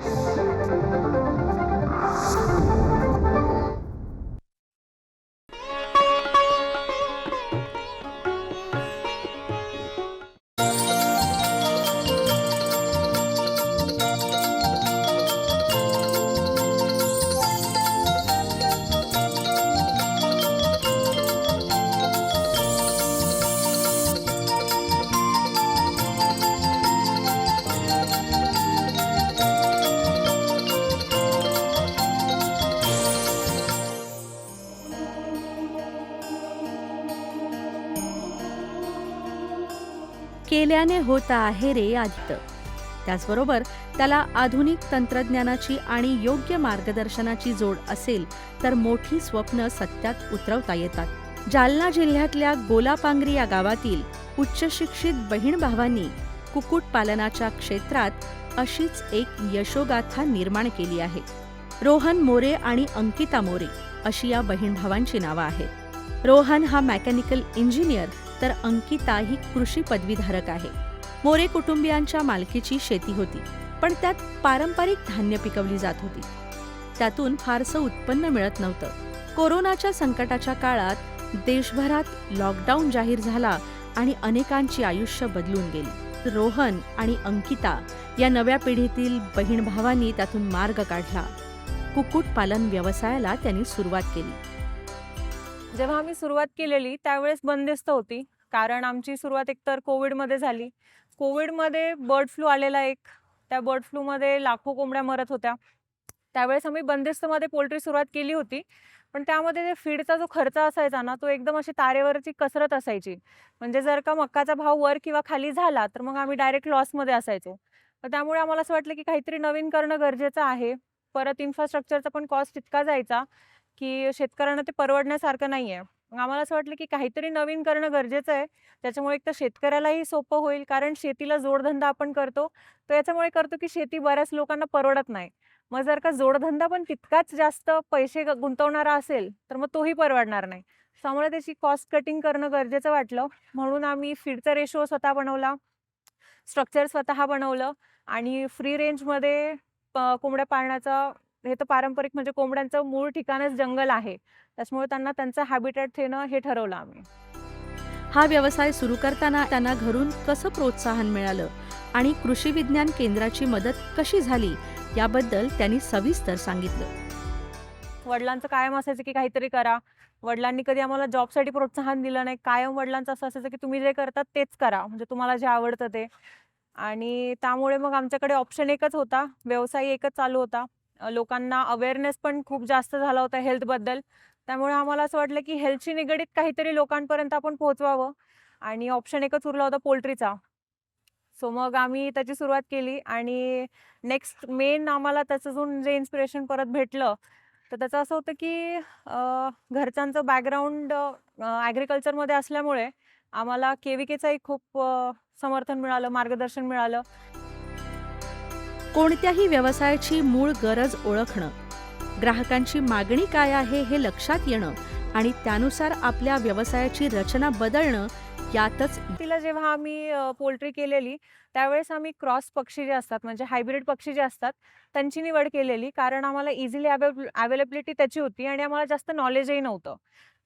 Thank you. केल्याने होता आहे रे आदित्य. त्याचबरोबर त्याला आधुनिक तंत्रज्ञानाची आणि योग्य मार्गदर्शनाची जोड असेल तर मोठी स्वप्न सत्यात उतरवता येतात. जालना जिल्ह्यातल्या गोलापांगरी या गावातील उच्चशिक्षित बहीण भावांनी कुक्कुटपालनाच्या क्षेत्रात अशीच एक यशोगाथा निर्माण केली आहे. रोहन मोरे आणि अंकिता मोरे अशी या बहीण भावांची नावं आहेत. रोहन हा मेकॅनिकल इंजिनियर तर अंकिता ही कृषी पदवीधारक आहे. मोरे कुटुंबियांच्या मालकीची शेती होती पण त्यात पारंपरिक धान्य पिकवली जात होती. त्यातून फारसं उत्पन्न मिळत नव्हतं. कोरोनाच्या संकटाच्या काळात देशभरात लॉकडाऊन जाहीर झाला आणि अनेकांची आयुष्य बदलून गेली. रोहन आणि अंकिता या नव्या पिढीतील बहीण भावांनी त्यातून मार्ग काढला. कुक्कुटपालन व्यवसायाला त्यांनी सुरुवात केली. जेव्हा आम्ही सुरुवात केलेली त्यावेळेस बंदिस्त होती. कारण आमची सुरुवात एकतर कोविडमध्ये झाली. कोविडमध्ये बर्ड फ्लू आलेला एक. त्या बर्ड फ्लूमध्ये लाखो कोंबड्या मरत होत्या. त्यावेळेस आम्ही बंदिस्तमध्ये पोल्ट्री सुरुवात केली होती. पण त्यामध्ये जे फीडचा जो खर्च असायचा ना तो एकदम अशी तारेवरची कसरत असायची. म्हणजे जर का मक्काचा भाव वर किंवा खाली झाला तर मग आम्ही डायरेक्ट लॉसमध्ये असायचो. तर त्यामुळे आम्हाला असं वाटलं की काहीतरी नवीन करणं गरजेचं आहे. परत इन्फ्रास्ट्रक्चरचा पण कॉस्ट इतका जायचा. की शेतकऱ्यांना ते परवडण्यासारखं नाही आहे मग आम्हाला असं वाटलं की काहीतरी नवीन करणं गरजेचं आहे. त्याच्यामुळे एक तर शेतकऱ्यालाही सोपं होईल कारण शेतीला जोडधंदा आपण करतो. तर याच्यामुळे करतो की शेती बऱ्याच लोकांना परवडत नाही. मग जर का जोडधंदा पण तितकाच जास्त पैसे ग- गुंतवणारा असेल तर मग तोही परवडणार नाही. त्यामुळे त्याची कॉस्ट कटिंग करणं गरजेचं वाटलं. म्हणून आम्ही फीडचा रेशो स्वतः बनवला स्ट्रक्चर स्वतः बनवलं आणि फ्री रेंजमध्ये प- कोंबड्या पाळण्याचा हे तर पारंपरिक म्हणजे कोंबड्यांचं मूळ ठिकाणच जंगल आहे. त्याच्यामुळे त्यांना त्यांचं हॅबिटेट देणं हे ठरवलं आम्ही. हा व्यवसाय सुरू करताना त्यांना घरून कसं प्रोत्साहन मिळालं आणि कृषी विज्ञान केंद्राची मदत कशी झाली याबद्दल त्यांनी सविस्तर सांगितलं. वडिलांचं कायम असायचं की काहीतरी करा. वडिलांनी कधी आम्हाला जॉबसाठी प्रोत्साहन दिलं नाही. कायम वडिलांचं असं असायचं की तुम्ही जे करतात तेच करा. म्हणजे तुम्हाला जे आवडतं ते. आणि त्यामुळे मग आमच्याकडे ऑप्शन एकच होता. व्यवसाय एकच चालू होता. लोकांना अवेअरनेस पण खूप जास्त झाला होता हेल्थबद्दल त्यामुळे आम्हाला असं वाटलं की हेल्थशी निगडीत काहीतरी लोकांपर्यंत आपण पोहोचवावं. आणि ऑप्शन एकच उरला होता पोल्ट्रीचा. सो मग आम्ही त्याची सुरुवात केली आणि नेक्स्ट मेन आम्हाला त्याच्यातून जे इन्स्पिरेशन परत भेटलं तर त्याचं असं होतं की घरच्यांचं बॅकग्राऊंड ॲग्रिकल्चरमध्ये असल्यामुळे आम्हाला के व्ही केचंही खूप समर्थन मिळालं मार्गदर्शन मिळालं. कोणत्याही व्यवसायाची मूळ गरज ओळखणं. ग्राहकांची मागणी काय आहे हे लक्षात येणं आणि त्यानुसार आपल्या व्यवसायाची रचना बदलणं यातच तिला जेव्हा आम्ही पोल्ट्री केलेली त्यावेळेस आम्ही क्रॉस पक्षी जे असतात म्हणजे हायब्रिड पक्षी जे असतात त्यांची निवड केलेली कारण आम्हाला इझिली अवेलेबिलिटी त्याची होती आणि आम्हाला जास्त नॉलेजही नव्हतं.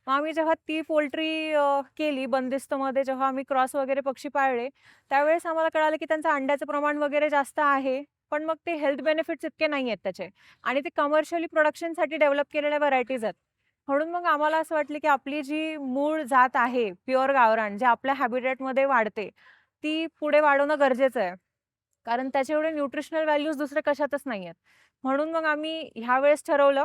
मग आम्ही जेव्हा ती पोल्ट्री केली बंदिस्तमध्ये जेव्हा आम्ही क्रॉस वगैरे पक्षी पाळले त्यावेळेस आम्हाला कळालं की त्यांचं अंड्याचं प्रमाण वगैरे जास्त आहे. पण मग ते हेल्थ बेनिफिट्स इतके नाही आहेत त्याचे. आणि ते कमर्शियली प्रोडक्शनसाठी डेव्हलप केलेल्या व्हरायटीज आहेत. म्हणून मग आम्हाला असं वाटलं की आपली जी मूळ जात आहे प्युअर गावरान जे आपल्या हॅबिटेटमध्ये वाढते ती पुढे वाढवणं गरजेचं आहे. कारण त्याचे एवढे न्यूट्रिशनल व्हॅल्यूज दुसरे कशातच नाही आहेत. म्हणून मग आम्ही ह्या वेळेस ठरवलं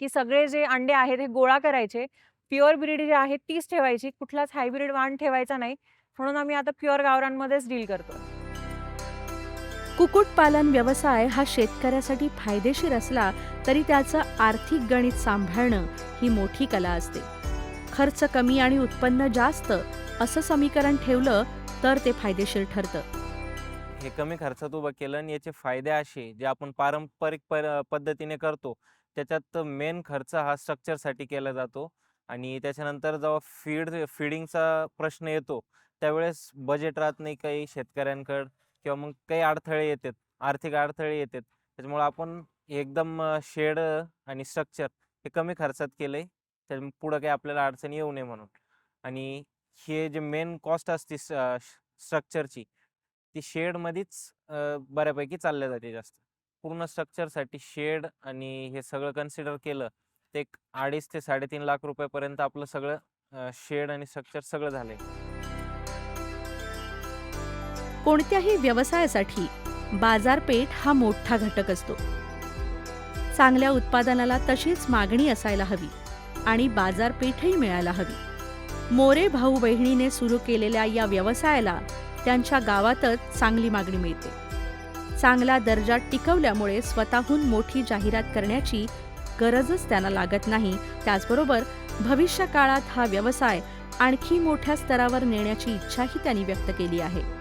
की सगळे जे अंडे आहेत हे गोळा करायचे. प्युअर ब्रीड जे आहे तीच ठेवायची. कुठलाच हायब्रिड वाण ठेवायचा नाही. म्हणून आम्ही आता प्युअर गावरांमध्येच डील करतो. कुक्कुटपालन व्यवसाय हा शेतकऱ्यासाठी फायदेशीर असला तरी त्याचं आर्थिक गणित सांभाळणं ही मोठी कला असते. खर्च कमी आणि उत्पन्न जास्त असं समीकरण ठेवलं तर ते फायदेशीर ठरतं. हे कमी खर्चात उभं केलं आणि याचे फायदे असे जे आपण पारंपरिक पर पद्धतीने करतो त्याच्यात मेन खर्च हा स्ट्रक्चरसाठी केला जातो आणि त्याच्यानंतर जेव्हा फीड फीडिंगचा प्रश्न येतो त्यावेळेस बजेट राहत नाही काही शेतकऱ्यांकडं. किंवा मग काही अडथळे येतात आर्थिक अडथळे येतात. त्याच्यामुळे आपण एकदम शेड आणि स्ट्रक्चर हे कमी खर्चात केलं आहे त्या पुढं काही आपल्याला अडचण येऊ नये म्हणून. आणि हे जे मेन कॉस्ट असते स्ट्रक्चरची ती शेडमध्येच बऱ्यापैकी चालल्या जाते जास्त. पूर्ण स्ट्रक्चरसाठी शेड आणि हे सगळं कन्सिडर केलं ते एक अडीच ते साडेतीन लाख रुपयापर्यंत आपलं सगळं शेड आणि स्ट्रक्चर सगळं झालं आहे कोणत्याही व्यवसायासाठी बाजारपेठ हा मोठा घटक असतो. चांगल्या उत्पादनाला तशीच मागणी असायला हवी आणि बाजारपेठही मिळायला हवी. मोरे भाऊ बहिणीने सुरू केलेल्या या व्यवसायाला त्यांच्या गावातच चांगली मागणी मिळते. चांगला दर्जा टिकवल्यामुळे स्वतःहून मोठी जाहिरात करण्याची गरजच त्यांना लागत नाही. त्याचबरोबर भविष्य काळात हा व्यवसाय आणखी मोठ्या स्तरावर नेण्याची इच्छाही त्यांनी व्यक्त केली आहे.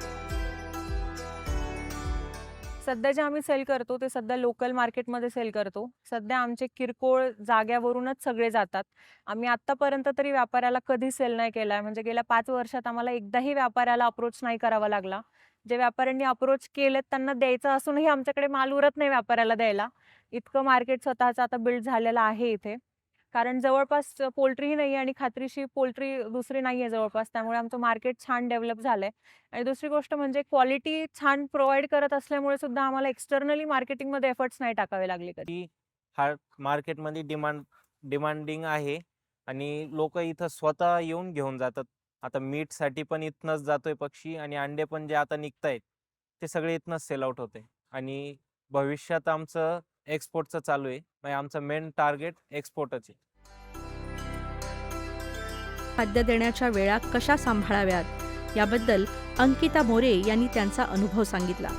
सध्या जे आम्ही सेल करतो ते सध्या लोकल मार्केटमध्ये सेल करतो. सध्या आमचे किरकोळ जाग्यावरूनच सगळे जातात. आम्ही आत्तापर्यंत तरी व्यापाऱ्याला कधी सेल नाही केला आहे. म्हणजे गेल्या पाच वर्षात आम्हाला एकदाही व्यापाऱ्याला अप्रोच नाही करावा लागला. जे व्यापाऱ्यांनी अप्रोच केलेत त्यांना द्यायचं असूनही आमच्याकडे माल उरत नाही व्यापाऱ्याला द्यायला. इतकं मार्केट स्वतःचं आता बिल्ड झालेलं आहे इथे. कारण जवळपास पोल्ट्रीही नाही आहे आणि खात्रीशी पोल्ट्री दुसरी नाही आहे जवळपास त्यामुळे आमचं मार्केट छान डेव्हलप झालं आहे आणि दुसरी गोष्ट म्हणजे क्वालिटी छान प्रोव्हाइड करत असल्यामुळे सुद्धा आम्हाला एक्सटर्नली मार्केटिंगमध्ये एफर्ट्स नाही टाकावे लागले कधी. हा मार्केटमध्ये डिमांड डिमांडिंग आहे आणि लोक इथं स्वतः येऊन घेऊन जातात. आता मीठसाठी पण इथनंच जातोय पक्षी आणि अंडे पण जे आता निघतायत ते सगळे इथनंच सेल आउट होते. आणि भविष्यात आमचं एक्सपोर्टचं चालू आहे. म्हणजे आमचं मेन टार्गेट एक्सपोर्टच आहे. खाद्य देण्याच्या वेळा कशा सांभाळाव्यात? याबद्दल अंकिता मोरे यांनी त्यांचा अनुभव सांगितला.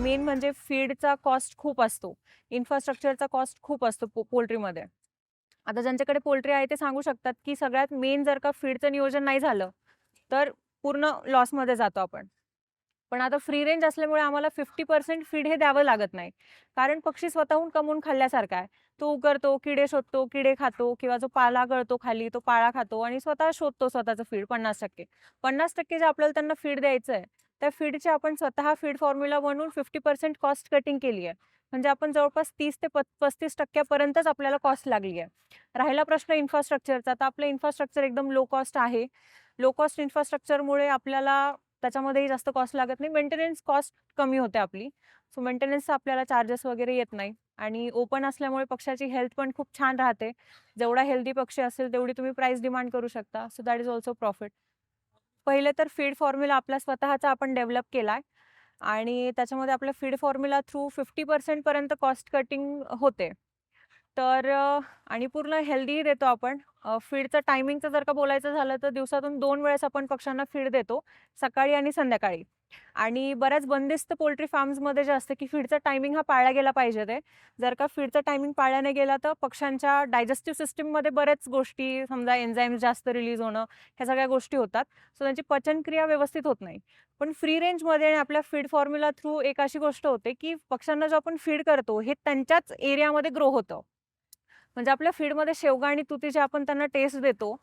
मेन म्हणजे फीडचा कॉस्ट खूप असतो. इन्फ्रास्ट्रक्चरचा कॉस्ट खूप असतो पो पोल्ट्रीमध्ये. आता ज्यांच्याकडे पोल्ट्री आहे ते सांगू शकतात की सगळ्यात मेन जर का फीडचं नियोजन नाही झालं तर पूर्ण लॉसमध्ये जातो आपण. पण आता फ्री रेंज असल्यामुळे आम्हाला फिफ्टी पर्सेंट फीड हे द्यावं लागत नाही. कारण पक्षी स्वतःहून कमवून खाल्ल्यासारखा आहे. तो उकरतो किडे शोधतो किडे खातो किंवा जो पाला गळतो खाली तो पाळा खातो आणि स्वतः शोधतो स्वतःचं फीड पन्नास टक्के. पन्नास टक्के जे आपल्याला त्यांना फीड द्यायचं आहे त्या फीडची आपण स्वतः फीड फॉर्म्युला बनवून फिफ्टी पर्सेंट कॉस्ट कटिंग केली आहे. म्हणजे आपण जवळपास तीस ते पस्तीस टक्क्यापर्यंतच आपल्याला कॉस्ट लागली आहे. राहिला प्रश्न इन्फ्रास्ट्रक्चरचा. तर आपलं इन्फ्रास्ट्रक्चर एकदम लो कॉस्ट आहे. लो कॉस्ट इन्फ्रास्ट्रक्चरमुळे आपल्याला त्याच्यामध्येही जास्त कॉस्ट लागत नाही. मेंटेनन्स कॉस्ट कमी होते आपली. सो मेंटेनन्सचा आपल्याला चार्जेस वगैरे येत नाही. आणि ओपन असल्यामुळे पक्षाची हेल्थ पण खूप छान राहते. जेवढा हेल्दी पक्षी असेल तेवढी तुम्ही प्राइस डिमांड करू शकता. So that is also profit. पहिले तर फीड फॉर्म्युला आपला स्वतःचा आपण डेव्हलप केला आहे आणि त्याच्यामध्ये आपल्या फीड फॉर्म्युला थ्रू फिफ्टी पर्सेंटपर्यंत कॉस्ट कटिंग होते. तर आणि पूर्ण हेल्दी देतो आपण. फीडचं टायमिंगचं जर का बोलायचं झालं तर दिवसातून दोन वेळेस आपण पक्ष्यांना फीड देतो सकाळी आणि संध्याकाळी. आणि बऱ्याच बंदिस्त पोल्ट्री फार्म्समध्ये जे असतं की फीडचा टायमिंग हा पाळला गेला पाहिजे ते. जर का फीडचा टायमिंग पाळल्याने गेला तर पक्ष्यांच्या डायजेस्टिव्ह सिस्टीममध्ये बऱ्याच गोष्टी समजा एन्झाईम्स जास्त रिलीज होणं ह्या सगळ्या गोष्टी होतात. सो त्यांची पचनक्रिया व्यवस्थित होत नाही. पण फ्री रेंजमध्ये आणि आपल्या फीड फॉर्म्युला थ्रू एक अशी गोष्ट होते की पक्ष्यांना जो आपण फीड करतो हे त्यांच्याच एरियामध्ये ग्रो होतं. म्हणजे आपल्या फीडमध्ये शेवगा आणि तुती जे आपण त्यांना टेस्ट देतो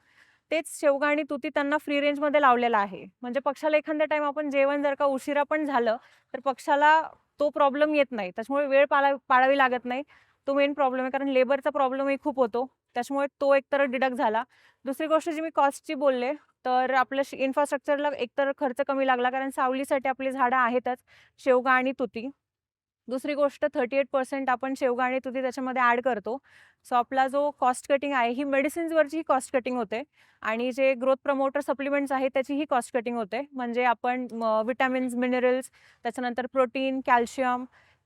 तेच शेवगा आणि तुती त्यांना फ्री रेंजमध्ये लावलेला आहे. म्हणजे पक्षाला एखाद्या टाइम आपण जेवण जर का उशिरा पण झालं तर पक्षाला तो प्रॉब्लेम येत नाही. त्याच्यामुळे वेळ पाळा पाळावी लागत नाही. तो मेन प्रॉब्लेम आहे. कारण लेबरचा प्रॉब्लेमही खूप होतो. त्याच्यामुळे तो एकतर डिडक्ट झाला. दुसरी गोष्ट जी मी कॉस्टची बोलले तर आपल्या इन्फ्रास्ट्रक्चरला एकतर खर्च कमी लागला. कारण सावलीसाठी आपली झाडं आहेतच शेवगा आणि तुती. दुसरी गोष्ट थर्टी एट पर्सेंट आपण शेवगा आणि तुती त्याच्यामध्ये ॲड करतो. सो आपला जो कॉस्ट कटिंग आहे ही मेडिसिन्सवरची ही कॉस्ट कटिंग होते. आणि जे ग्रोथ प्रमोटर सप्लिमेंट्स आहेत त्याची ही कॉस्ट कटिंग होते. म्हणजे आपण विटॅमिन्स मिनरल्स त्याच्यानंतर प्रोटीन कॅल्शियम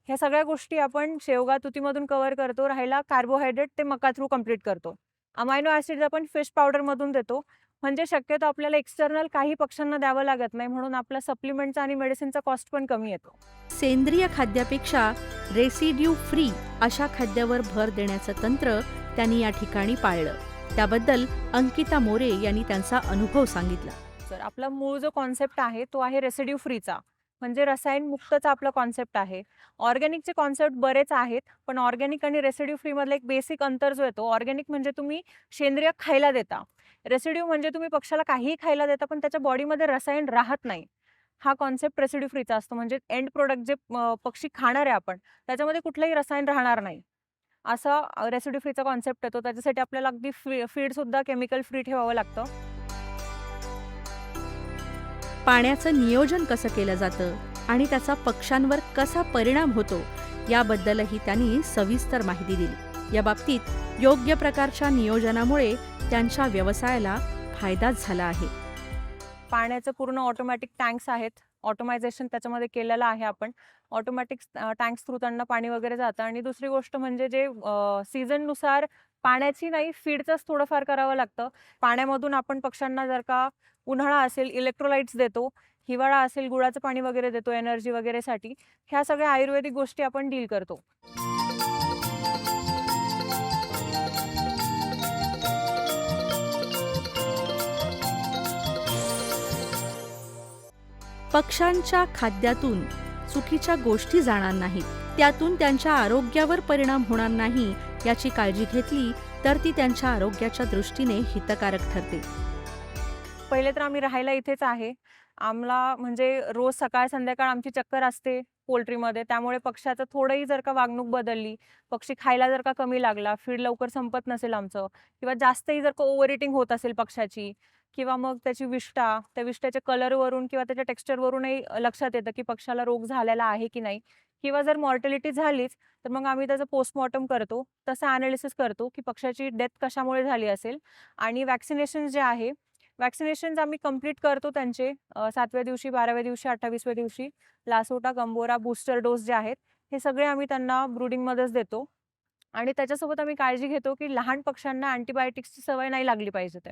ह्या सगळ्या गोष्टी आपण शेवगा तुतीमधून कव्हर करतो. राहिला कार्बोहायड्रेट ते मका थ्रू कंप्लीट करतो. अमायनो ॲसिड्स आपण फिश पावडरमधून देतो. म्हणजे शक्यतो आपल्याला एक्सटर्नल काही पक्ष्यांना द्यावं लागत नाही म्हणून आपला सप्लिमेंटचा आणि मेडिसिनचा कॉस्ट पण कमी येतो. सेंद्रिय खाद्यापेक्षा रेसिड्यू फ्री अशा खाद्यावर भर देण्याचं तंत्र त्यांनी या ठिकाणी पाळलं. त्याबद्दल अंकिता मोरे यांनी त्यांचा अनुभव सांगितला. सर आपला मूळ जो कॉन्सेप्ट आहे तो आहे रेसिड्यू फ्रीचा. म्हणजे रसायन मुक्तचा आपला कॉन्सेप्ट आहे. ऑर्गॅनिकचे कॉन्सेप्ट बरेच आहेत पण ऑर्गॅनिक आणि रेसिड्यू फ्रीमधला एक बेसिक अंतर जो येतो ऑर्गॅनिक म्हणजे तुम्ही सेंद्रिय खायला देता. रेसिड्यू म्हणजे तुम्ही पक्षाला काहीही खायला देता पण त्याच्या बॉडीमध्ये रसायन राहत नाही. हा कॉन्सेप्ट रेसिड्यू फ्रीचा असतो. म्हणजे एंड प्रोडक्ट जे पक्षी खाणार आहे आपण त्याच्यामध्ये कुठलंही रसायन राहणार नाही. असा रेसिड्यू फ्रीचा कॉन्सेप्ट येतो. त्याच्यासाठी आपल्याला अगदी फी फीडसुद्धा केमिकल फ्री ठेवावं लागतं. पाण्याचं नियोजन कसं केलं जातं आणि त्याचा पक्ष्यांवर कसा परिणाम होतो याबद्दलही त्यांनी सविस्तर माहिती दिली. या बाबतीत योग्य प्रकारच्या नियोजनामुळे त्यांच्या व्यवसायाला फायदाच झाला आहे. पाण्याचं पूर्ण ऑटोमॅटिक टँक्स आहेत. ऑटोमायझेशन त्याच्यामध्ये केलेलं आहे आपण. ऑटोमॅटिक टँक्स थ्रू त्यांना पाणी वगैरे जातं. आणि दुसरी गोष्ट म्हणजे जे सीझननुसार पाण्याची नाही फीडचंच थोडंफार करावं लागतं. पाण्यामधून आपण पक्ष्यांना जर का उन्हाळा असेल इलेक्ट्रोलाइट्स देतो हिवाळा असेल गुळाचं पाणी वगैरे देतो एनर्जी वगैरेसाठी ह्या सगळ्या आयुर्वेदिक गोष्टी आपण डील करतो. पक्ष्यांच्या खाद्यातून चुकीच्या गोष्टी जाणार नाहीत. त्यातून त्यांच्या आरोग्यावर परिणाम होणार नाही याची काळजी घेतली तर ती त्यांच्या आरोग्याच्या दृष्टीने हितकारक ठरते. पहिले तर आम्ही राहायला इथेच आहे. आम्हाला म्हणजे रोज सकाळ संध्याकाळ आमची चक्कर असते पोल्ट्रीमध्ये. त्यामुळे पक्ष्याचं थोडंही जर का वागणूक बदलली पक्षी खायला जर का कमी लागला फीड लवकर संपत नसेल आमचं किंवा जास्तही जर का ओव्हर इटिंग होत असेल पक्षाची किंवा मग त्याची विष्ठा त्या विष्ठेच्या कलरवरून किंवा त्याच्या टेक्स्चरवरूनही लक्षात येतं की पक्षाला रोग झालेला आहे की नाही. किंवा जर मॉर्टॅलिटी झालीच तर मग आम्ही त्याचं पोस्टमॉर्टम करतो. तसं अनालिसिस करतो की पक्षाची डेथ कशामुळे झाली असेल. आणि वॅक्सिनेशन जे आहे वॅक्सिनेशन्स आम्ही कंप्लीट करतो त्यांचे सातव्या दिवशी बाराव्या दिवशी अठ्ठावीसव्या दिवशी. लासोटा कंबोरा बूस्टर डोस जे आहेत हे सगळे आम्ही त्यांना ब्रुडिंगमध्येच देतो. आणि त्याच्यासोबत आम्ही काळजी घेतो की लहान पक्ष्यांना अँटीबायोटिक्सची सवय नाही लागली पाहिजे ते.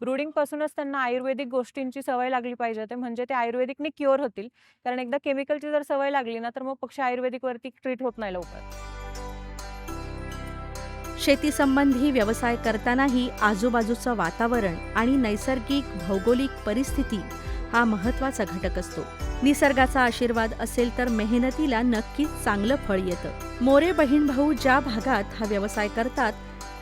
ब्रुडिंगपासूनच त्यांना आयुर्वेदिक गोष्टींची सवय लागली पाहिजे ते म्हणजे ते आयुर्वेदिकने क्युअर होतील. कारण एकदा केमिकलची जर सवय लागली ना तर मग पक्षी आयुर्वेदिकवरती ट्रीट होत नाही लवकर. शेतीसंबंधी व्यवसाय करतानाही आजूबाजूचं वातावरण आणि नैसर्गिक भौगोलिक परिस्थिती हा महत्त्वाचा घटक असतो. निसर्गाचा आशीर्वाद असेल तर मेहनतीला नक्कीच चांगलं फळ येतं. मोरे बहीण भाऊ ज्या भागात हा व्यवसाय करतात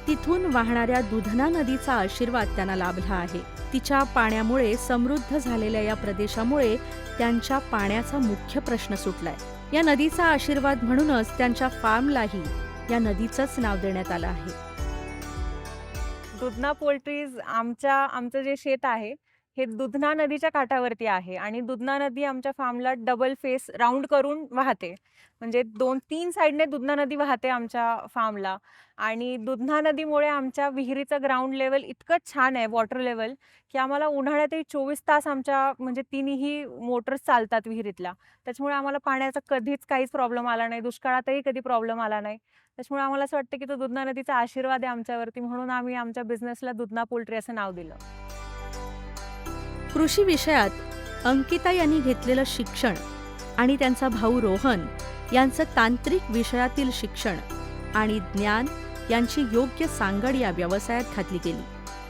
तिथून वाहणाऱ्या दुधना नदीचा आशीर्वाद त्यांना लाभला आहे. तिच्या पाण्यामुळे समृद्ध झालेल्या या प्रदेशामुळे त्यांच्या पाण्याचा मुख्य प्रश्न सुटलाय. या नदीचा आशीर्वाद म्हणूनच त्यांच्या फार्मलाही या नदीचंच नाव देण्यात आलं आहे. दुधना पोल्ट्रीज आमच्या आमचं जे शेत आहे हे दुधना नदीच्या काठावरती आहे आणि दुधना नदी आमच्या फार्मला डबल फेस राऊंड करून वाहते. म्हणजे दोन तीन साईडने दुधना नदी वाहते आमच्या फार्मला आणि दुधना नदीमुळे आमच्या विहिरीचं ग्राउंड लेवल इतकं छान आहे वॉटर लेवल की आम्हाला उन्हाळ्यातही चोवीस तास आमच्या म्हणजे तिन्ही मोटर्स चालतात विहिरीतल्या त्याच्यामुळे आम्हाला पाण्याचा कधीच काहीच प्रॉब्लेम आला नाही दुष्काळातही कधी प्रॉब्लेम आला नाही. त्याच्यामुळे आम्हाला असं वाटतं की तो दुधना नदीचा आशीर्वाद आहे आमच्यावरती म्हणून आम्ही आमच्या बिझनेसला दुधना पोल्ट्री असं नाव दिलं. कृषी विषयात अंकिता यांनी घेतलेलं शिक्षण आणि त्यांचा भाऊ रोहन यांचं तांत्रिक विषयातील शिक्षण आणि ज्ञान यांची योग्य सांगड या व्यवसायात घातली गेली.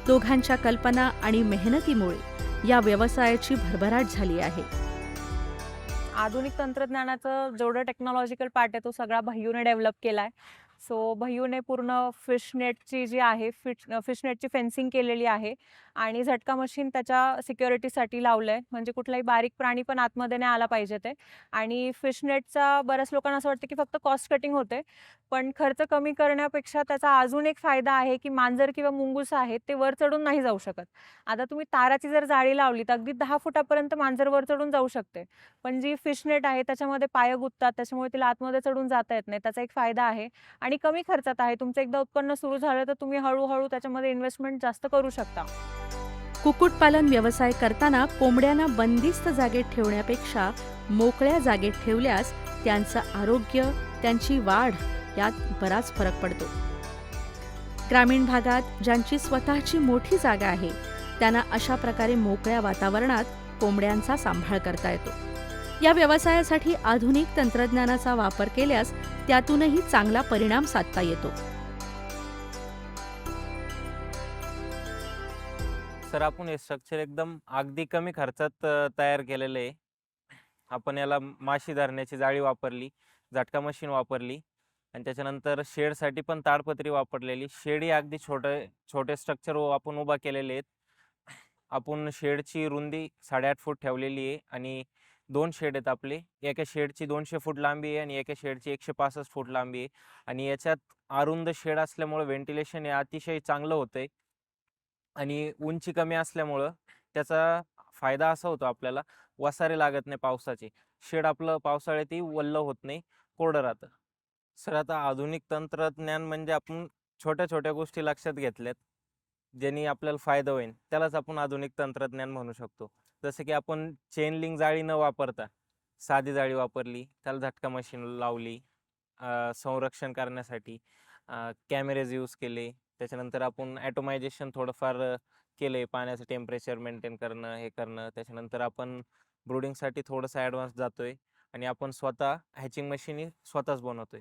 दोघांच्या कल्पना आणि मेहनतीमुळे या व्यवसायाची भरभराट झाली आहे. आधुनिक तंत्रज्ञानाचं जेवढं टेक्नॉलॉजिकल पार्ट आहे तो सगळा भैयूने डेव्हलप केला आहे सो भैयूने पूर्ण फिश नेटची जी आहे फिश फिश नेटची फेन्सिंग केलेली आहे. आणि झटका मशीन त्याच्या सिक्युरिटीसाठी लावलंय. म्हणजे कुठलाही बारीक प्राणी पण आतमध्ये नाही आला पाहिजे ते. आणि फिश नेटचा बऱ्याच लोकांना असं वाटतं की फक्त कॉस्ट कटिंग होते पण खर्च कमी करण्यापेक्षा त्याचा अजून एक फायदा आहे की मांजर किंवा मुंगूस आहेत ते वर चढून नाही जाऊ शकत. आता तुम्ही ताराची जर जाळी लावली तर अगदी दहा फुटापर्यंत मांजर वर चढून जाऊ शकते. पण जी फिश नेट आहे त्याच्यामध्ये पाय गुंततात त्याच्यामुळे तिला आतमध्ये चढून जाता येत नाही. त्याचा एक फायदा आहे. आणि कमी खर्चात आहे. तुमचं एकदा उत्पन्न सुरू झालं तर तुम्ही हळूहळू त्याच्यामध्ये इन्व्हेस्टमेंट जास्त करू शकता. कुक्कुटपालन व्यवसाय करताना कोंबड्यांना बंदिस्त जागेत ठेवण्यापेक्षा मोकळ्या जागेत ठेवल्यास त्यांचं आरोग्य त्यांची वाढ यात बराच फरक पडतो. ग्रामीण भागात ज्यांची स्वतःची मोठी जागा आहे त्यांना अशा प्रकारे मोकळ्या वातावरणात कोंबड्यांचा सांभाळ करता येतो. या व्यवसायासाठी आधुनिक तंत्रज्ञानाचा वापर केल्यास त्यातूनही चांगला परिणाम साधता येतो. सर आपण हे स्ट्रक्चर एकदम अगदी कमी खर्चात अ, तयार केलेलं आहे. आपण याला माशी धरण्याची जाळी वापरली झटका मशीन वापरली आणि त्याच्यानंतर शेडसाठी पण ताडपत्री वापरलेली. शेड ही अगदी छोटे छोटे स्ट्रक्चर आपण उभा केलेले आहेत. आपण शेडची रुंदी साडेआठ फूट ठेवलेली आहे आणि दोन शेड आहेत आपले. एका शेडची दोनशे फूट लांबी आहे आणि एका शेडची एकशे पासष्ट फूट लांबी आहे. आणि याच्यात अरुंद शेड असल्यामुळं व्हेंटिलेशन हे अतिशय चांगलं होतंय. आणि उंची कमी असल्यामुळं त्याचा फायदा असा होतो आपल्याला वसारे लागत नाही पावसाचे. शेड आपलं पावसाळ्यातही वल्ल होत नाही कोरडं राहतं. सर आता आधुनिक तंत्रज्ञान म्हणजे आपण छोट्या छोट्या गोष्टी लक्षात घेतल्यात ज्यांनी आपल्याला फायदा होईल त्यालाच आपण आधुनिक तंत्रज्ञान म्हणू शकतो. जसं की आपण चेनलिंग जाळी न वापरता साधी जाळी वापरली त्याला झटका मशीन लावली संरक्षण करण्यासाठी कॅमेरेज यूज केले त्याच्यानंतर आपण ॲटोमायझेशन थोडंफार केलं आहे पाण्याचं टेम्परेचर मेंटेन करणं हे करणं. त्याच्यानंतर आपण ब्रुडिंगसाठी थोडंसं ॲडव्हान्स जातोय आणि आपण स्वतः हॅचिंग मशीन स्वतःच बनवतोय.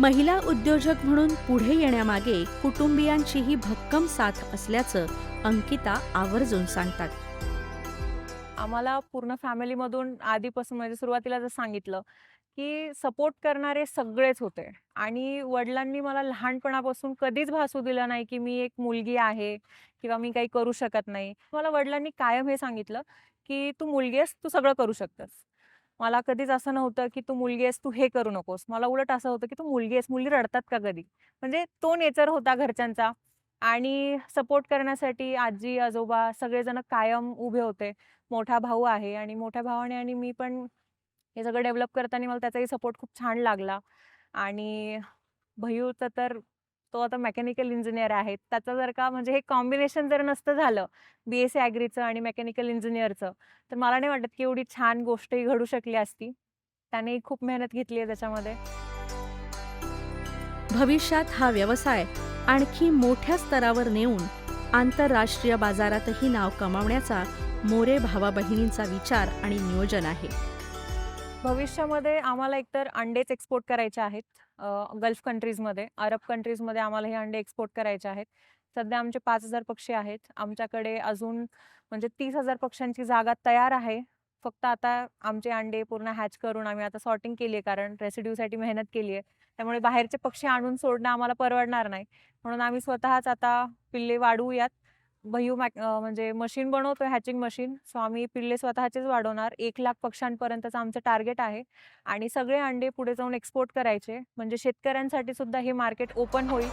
महिला उद्योजक म्हणून पुढे येण्यामागे कुटुंबियांचीही भक्कम साथ असल्याचं अंकिता आवर्जून सांगतात. आम्हाला पूर्ण फॅमिलीमधून आधीपासून म्हणजे सुरुवातीला जर सांगितलं की सपोर्ट करणारे सगळेच होते आणि वडिलांनी मला लहानपणापासून कधीच भासू दिलं नाही की मी एक मुलगी आहे किंवा मी काही करू शकत नाही. मला वडिलांनी कायम हे सांगितलं की तू मुलगी आहेस तू सगळं करू शकतेस. मला कधीच असं नव्हतं की तू मुलगी आहेस तू हे करू नकोस. मला उलट असं होतं की तू मुलगी आहेस मुली रडतात का कधी? म्हणजे तो नेचर होता घरच्यांचा. आणि सपोर्ट करण्यासाठी आजी आजोबा सगळेजण कायम उभे होते. मोठा भाऊ आहे आणि मोठ्या भावाने आणि मी पण हे सगळं डेव्हलप करताना मला त्याचाही सपोर्ट खूप छान लागला. आणि भैयूचं तर तो आता मेकॅनिकल इंजिनियर आहे. त्याचं जर का म्हणजे हे कॉम्बिनेशन जर नसतं झालं बी एस सी ॲग्रीचं आणि मेकॅनिकल इंजिनियरचं तर मला नाही वाटत की एवढी छान गोष्टही घडू शकली असती. त्याने खूप मेहनत घेतली आहे त्याच्यामध्ये. भविष्यात हा व्यवसाय आणखी मोठ्या स्तरावर नेऊन आंतरराष्ट्रीय बाजारातही नाव कमावण्याचा मोरे भावा बहिणींचा विचार आणि नियोजन आहे. भविष्यामध्ये आम्हाला एकतर अंडेच एक्सपोर्ट करायचे आहेत. गल्फ कंट्रीजमध्ये अरब कंट्रीजमध्ये आम्हाला हे अंडे एक्सपोर्ट करायचे आहेत. सध्या आमचे पाच हजार पक्षी आहेत. आमच्याकडे अजून म्हणजे तीस हजार पक्ष्यांची जागा तयार आहे. फक्त आता आमचे अंडे पूर्ण हॅच करून आम्ही आता सॉर्टिंग केली आहे कारण रेसिड्यूसाठी मेहनत केली आहे. त्यामुळे बाहेरचे पक्षी आणून सोडणं आम्हाला परवडणार नाही. म्हणून आम्ही स्वतःच आता पिल्ले वाढवूयात. भयू मॅक म्हणजे मशीन बनवतो हॅचिंग मशीन. सो आम्ही पिल्ले स्वतःचेच वाढवणार. एक लाख पक्ष्यांपर्यंतचं आमचं टार्गेट आहे. आणि सगळे अंडे पुढे जाऊन एक्सपोर्ट करायचे. म्हणजे शेतकऱ्यांसाठी सुद्धा हे मार्केट ओपन होईल.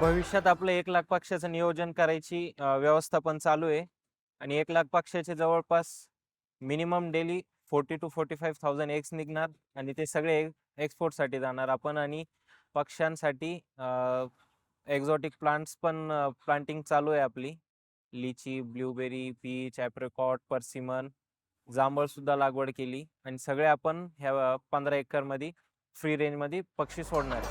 भविष्यात आपलं एक लाख पक्षाचं नियोजन करायची व्यवस्था पण चालू आहे. आणि एक लाख पक्षाचे जवळपास minimum daily forty two forty five thousand eggs निघणार आणि ते सगळे एक्सपोर्टसाठी जाणार आपण आणि पक्ष्यांसाठी एक्झॉटिक प्लांट्स पण प्लांटिंग चालू आहे आपली. लिची ब्लूबेरी पीच ॲप्रिकॉट पर्सिमन जांभळ सुद्धा लागवड केली आणि सगळे आपण ह्या पंधरा एकरमध्ये फ्री रेंजमध्ये पक्षी सोडणार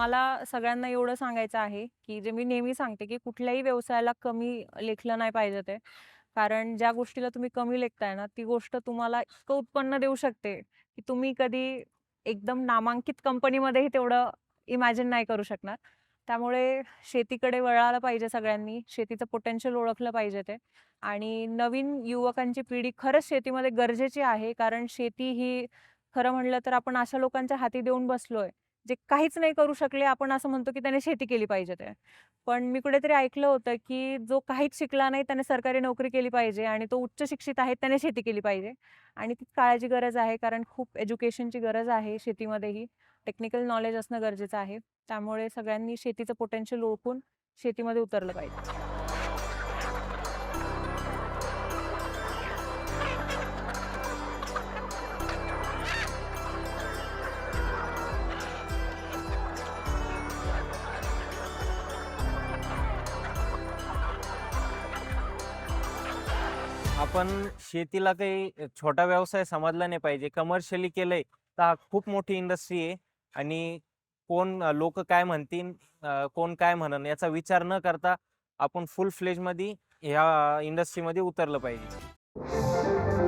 मला सगळ्यांना एवढं सांगायचं आहे की जे मी नेहमी सांगते की कुठल्याही व्यवसायाला कमी लेखलं नाही पाहिजे ते. कारण ज्या गोष्टीला तुम्ही कमी लेखताय ना ती गोष्ट तुम्हाला इतकं उत्पन्न देऊ शकते की तुम्ही कधी एकदम नामांकित कंपनीमध्येही तेवढं इमॅजिन नाही करू शकणार. त्यामुळे शेतीकडे वळायला पाहिजे सगळ्यांनी शेतीचं पोटेन्शियल ओळखलं पाहिजे ते. आणि नवीन युवकांची पिढी खरंच शेतीमध्ये गरजेची आहे कारण शेती ही खरं म्हणलं तर आपण अशा लोकांच्या हाती देऊन बसलोय जे काहीच नाही करू शकले आपण असं म्हणतो की त्याने शेती केली पाहिजे ते. पण मी कुठेतरी ऐकलं होतं की जो काहीच शिकला नाही त्याने सरकारी नोकरी केली पाहिजे आणि तो उच्च शिक्षित आहे त्याने शेती केली पाहिजे. आणि ती काळाची गरज आहे कारण खूप एज्युकेशनची गरज आहे शेतीमध्येही. टेक्निकल नॉलेज असणं गरजेचं आहे. त्यामुळे सगळ्यांनी शेतीचं पोटेन्शियल ओळखून शेतीमध्ये उतरलं पाहिजे. आपण शेतीला काही छोटा व्यवसाय समजला नाही पाहिजे. कमर्शियली केलंय तर हा खूप मोठी इंडस्ट्री आहे. आणि कोण लोक काय म्हणतील कोण काय म्हणन याचा विचार न करता आपण फुल फ्लेजमध्ये ह्या इंडस्ट्रीमध्ये उतरलं पाहिजे.